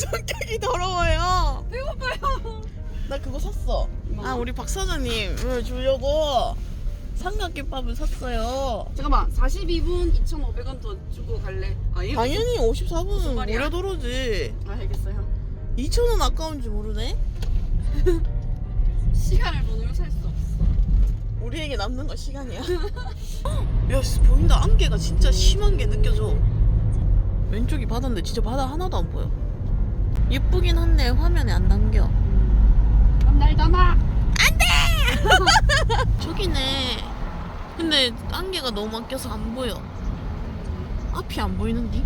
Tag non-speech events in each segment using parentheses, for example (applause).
성격이 더러워요. 배고파요. 나 그거 샀어. 뭐? 아 우리 박 사장님을 주려고 삼각김밥을 샀어요. 잠깐만 42분 2,500원 더 주고 갈래? 아니 당연히 54분은 무슨 말이야? 무료 도로지. 아, 알겠어요. 2,000원 아까운지 모르네. (laughs) 시간을 돈으로 살 수 없어. 우리에게 남는 건 시간이야. (laughs) 야, 씨, 보인다. 안개가 진짜 심한 게 느껴져. 왼쪽이 바다인데 진짜 바다 하나도 안 보여. 예쁘긴 한데 화면에 안 담겨. 그럼 날 담아. (laughs) 저기네. 근데 안개가 너무 아껴서 안 보여. 앞이 안 보이는데?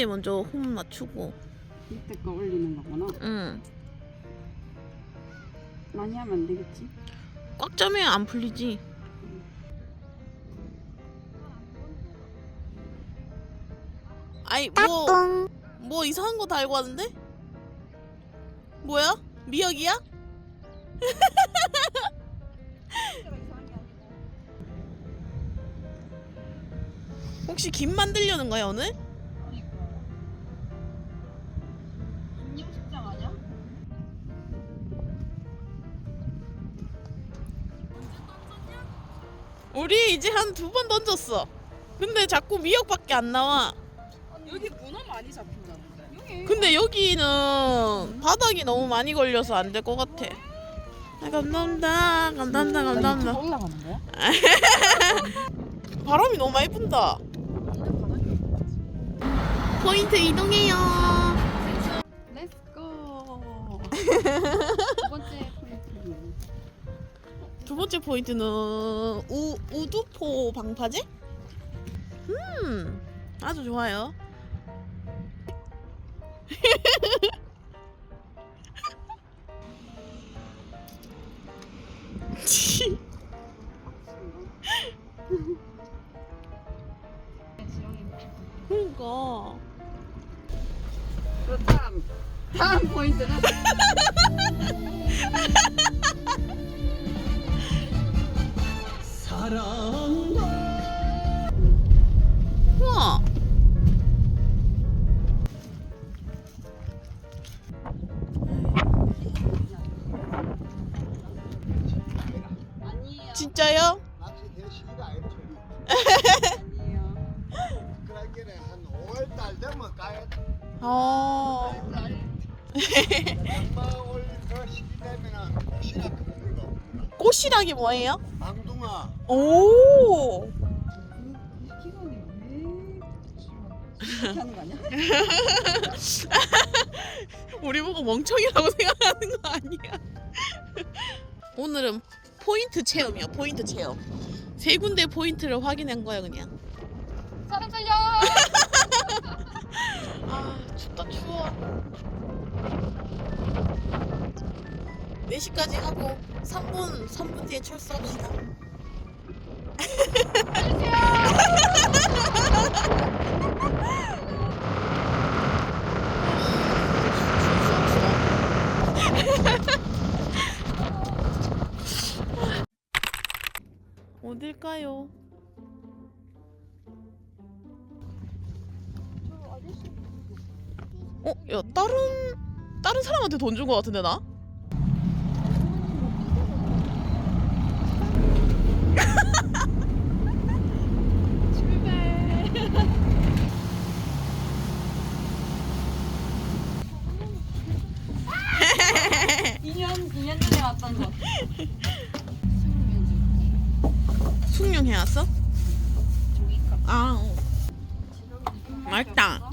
위에 먼저 홈 맞추고. 밑에 거 올리는 거구나. 응. 많이 하면 안 되겠지? 꽉 짜면 안 풀리지. 아이 뭐, 뭐 이상한 거 달고 하는데? 뭐야? 미역이야? (laughs) 혹시 김 만들려는 거야 오늘? 우리 이제 한 두 번 던졌어. 근데 자꾸 미역밖에 안 나와. 여기 문어 많이 잡힌다는데. 여기. 근데 여기는 바닥이 너무 많이 걸려서 안 될 것 같아. 아, 감사합니다. 감사합니다. 감사합니다. 올라가는 거야? (laughs) 바람이 너무 많이 분다. 포인트 이동해요. 렛츠고. (laughs) 두 번째 두 번째 포인트는 우, 우두포 방파제? 음, 아주 좋아요. (laughs) 그러니까. 그 다음 다음 포인트는 꽃이라기 뭐예요? 망둥아. 오. 이 기간이 왜 이렇게 하는 거 아니야? (laughs) 우리 보고 멍청이라고 생각하는 거 아니야? 오늘은 포인트 체험이야. 포인트 체험. 세 군데 포인트를 확인한 거야 그냥. 사람 살려. 4시까지 하고 3분 3분 뒤에 출소합시다. 어딜까요? 어, 야 다른 다른 사람한테 돈 준 거 같은데 나? 이년 2년 전에 왔던 거. 숙련 해왔어? 종이컵. 아, 어. 맛있다.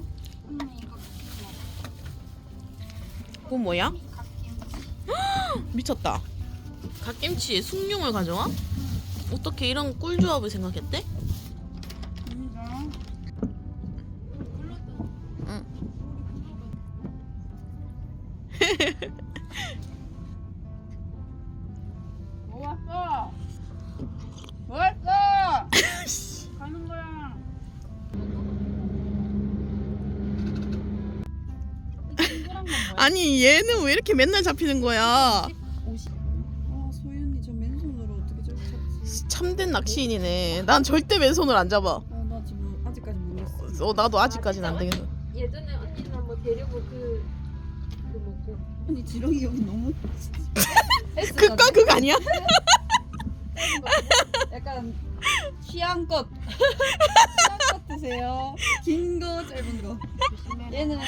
그건 뭐야? (gasps) 미쳤다. 갓김치에 숭늉을 가져와? 어떻게 이런 꿀조합을 생각했대? 응. 뭐 왔어? 뭐 왔어? 가는 거야. 아니 얘는 왜 이렇게 맨날 잡히는 거야 50. 참된 낚시인이네 난 절대 맨손을 안 잡아 아나 지금 아직까지 모르겠어. 어 나도 아직까지는 안 되겠어 예전에 언니는 한번 데리고 그, 그 뭐고 아니 지렁이 여기 너무 그거 아니야? (laughs) 약간 취향껏 (laughs) 취향껏 드세요. 긴 거 짧은 거. 얘는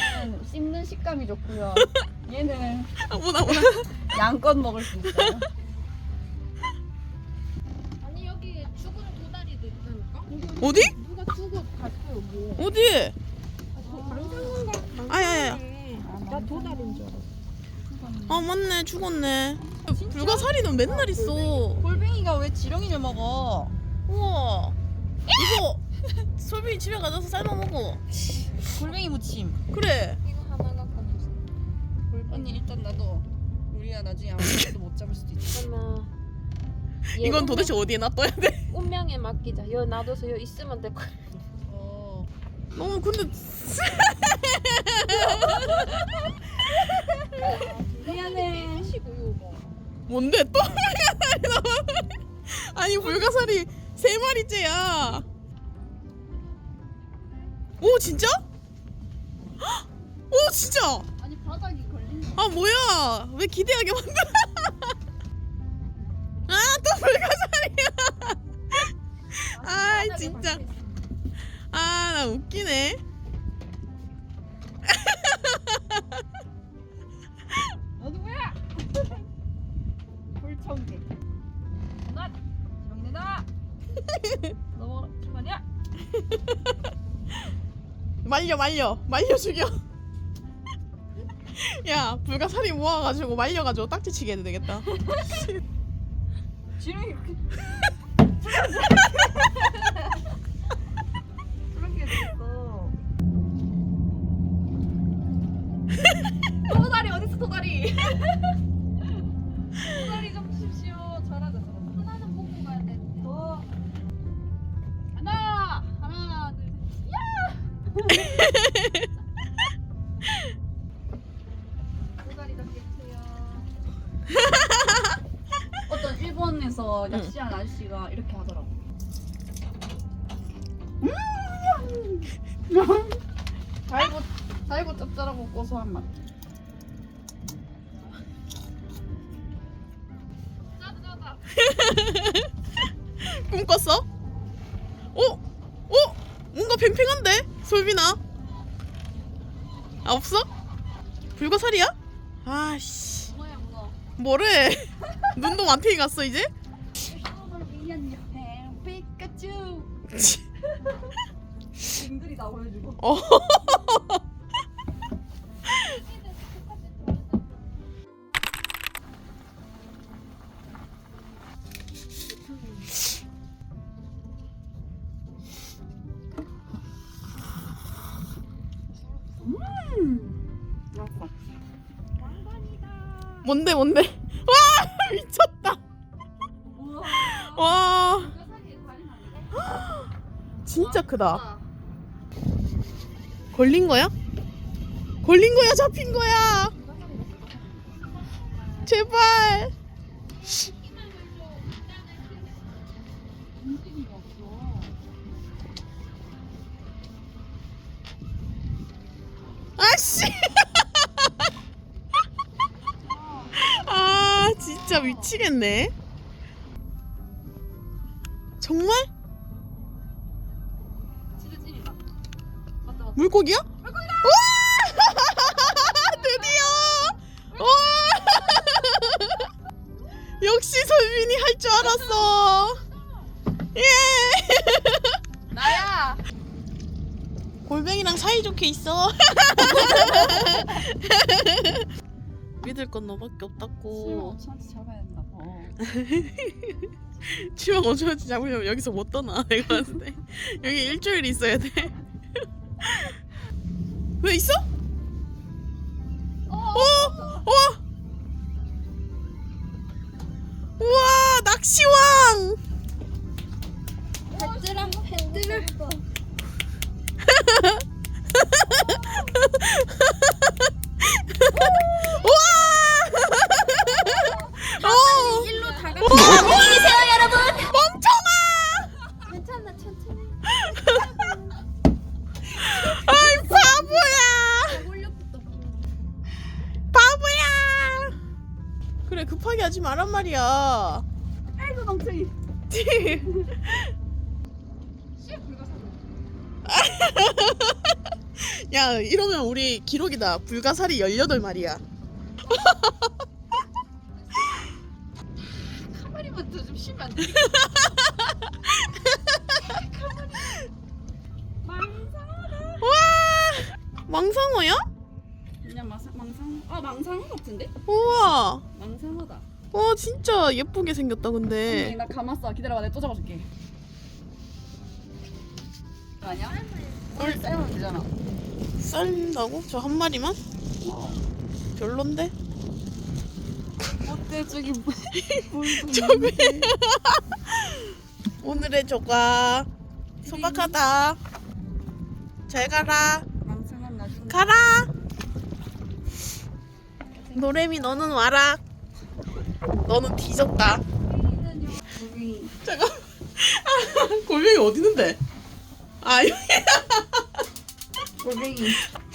씹는 식감이 좋고요. 얘는 아무나 아무나 양껏 먹을 수 있어요. 어디? 누가 죽어 갔어요 뭐. 어디? 망상인가 아야야야 나 도다리인 줄 알았어. 아 맞네. 죽었네. 불가사리는 맨날 있어. 골뱅이가 왜 지렁이를 먹어? 우와. 이거 솔빈이 집에 가져서 삶아 먹어. 골뱅이 무침. 그래. 이거 하나 갖고 왔어 언니 일단 나도 우리가 나중에 아무것도 못 잡을 수도 있어. 얘 이건 운명- 도대체 어디에 놔둬야 돼? 운명에 맡기자 여 놔둬서 여 있으면 될거 어. 너무 근데 미안해. 시고 이거 뭔데 또 (laughs) 아니 불가사리 세 마리째야 오 진짜? 헉! 오 진짜 아니 바닥이 걸린 아 뭐야 왜 기대하게 만들어 아또 (laughs) 불가사리야 아 진짜 아 나 웃기네 너도 뭐야? 불청객. 나 지렁이다. 너무 말이야. 말려 말려 말려 죽여 야 불가사리 모아가지고 말려가지고 딱지 치게 해도 되겠다 지렁이 이렇게. 그렇게 됐어. 도다리 어딨어 도다리? 도다리 좀 주십시오. 잘하자 잘하자. 하나는 보고 가야 돼 더. 하나 하나 둘. 셋. 도다리 잡겠어요. (laughs) 일본에서 낚시한 아저씨가 이렇게 하더라고. 음! 달고 달고 짭짤하고 고소한 맛. 짜다 짜다 꿈 꿨어? 어? 어? 뭔가 팽팽한데? 솔빈아 아 없어? 불가사리야? 아씨 문어. 뭐래 (laughs) 눈도 만탱이 갔어 이제? 손을 위한 여행 빙글이 다 보여주고. 어. 뭔데 뭔데 진짜 크다 걸린 거야? 걸린 거야 잡힌 거야 제발. 아씨 (laughs) 아 진짜 미치겠네 정말? 물고기야? 물고기다! (laughs) 드디어! 와! (laughs) 역시 설빈이 할 줄 알았어. 예! (laughs) 나야. 골뱅이랑 사이좋게 있어. 믿을 건 너밖에 없다고. 5천원치 잡아야 된다. 어. 7만 5천원치 잡으려면 여기서 못 떠나. 내가 봤을 때. 여기 일주일 있어야 돼. (laughs) 왜 있어? 어? 어? 우와 낚시왕 말이야. 아이고 멍청이. 씨 불가사리. (laughs) 야 이러면 우리 기록이다. 불가사리 18마리야. (laughs) 카메리만 좀 쉬면 안 돼. (laughs) 와 망상어야? 그냥 망상 망상. 아 망상어 같은데? 우와. 망상어다. 와 진짜 예쁘게 생겼다 언니 근데. 나 감았어. 기다려봐. 내가 또 잡아줄게. 아니야? 오늘 삶으면 되잖아. 썰린다고? 저 한 마리만? 별론데? 어때 저기 저기. (laughs) 오늘의 조각 소박하다. 잘 가라. 망상은 나중에. 가라. 노래미 너는 와라. 너는 뒤졌다. 잠깐. (laughs) 골뱅이 어디 있는데? 아 여기. 골뱅이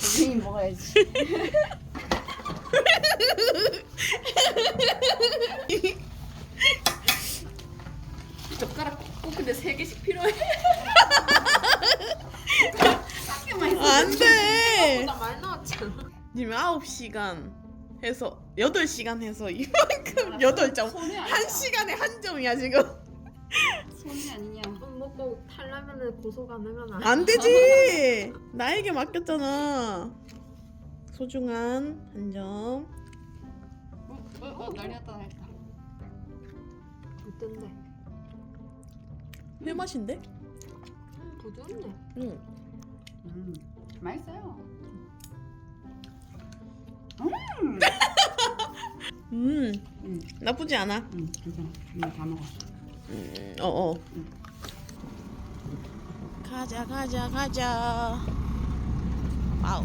골뱅이 먹어야지. (laughs) 젓가락 꼭 근데 세 개씩 필요해. 한 개만 있어. 안돼. 나왔잖아. 지금 9시간 해서 8시간 해서 이만큼 8점. 손해 아니야. 한 시간에 한 점이야 지금. 손이 아니냐. 돈 먹고 탈라면은 고소 가능하나? 안 되지. (laughs) 나에게 맡겼잖아. 소중한 한 점. 어, 어, 어 난리 났다. 어떤데? 회 맛인데? 부드럽네. 응. 음 맛있어요. 음. 음, 응. 나쁘지 않아. 응, 괜찮아. 이거 다 먹었어. 음, 어, 어. 응. 가자, 가자, 가자. 와우.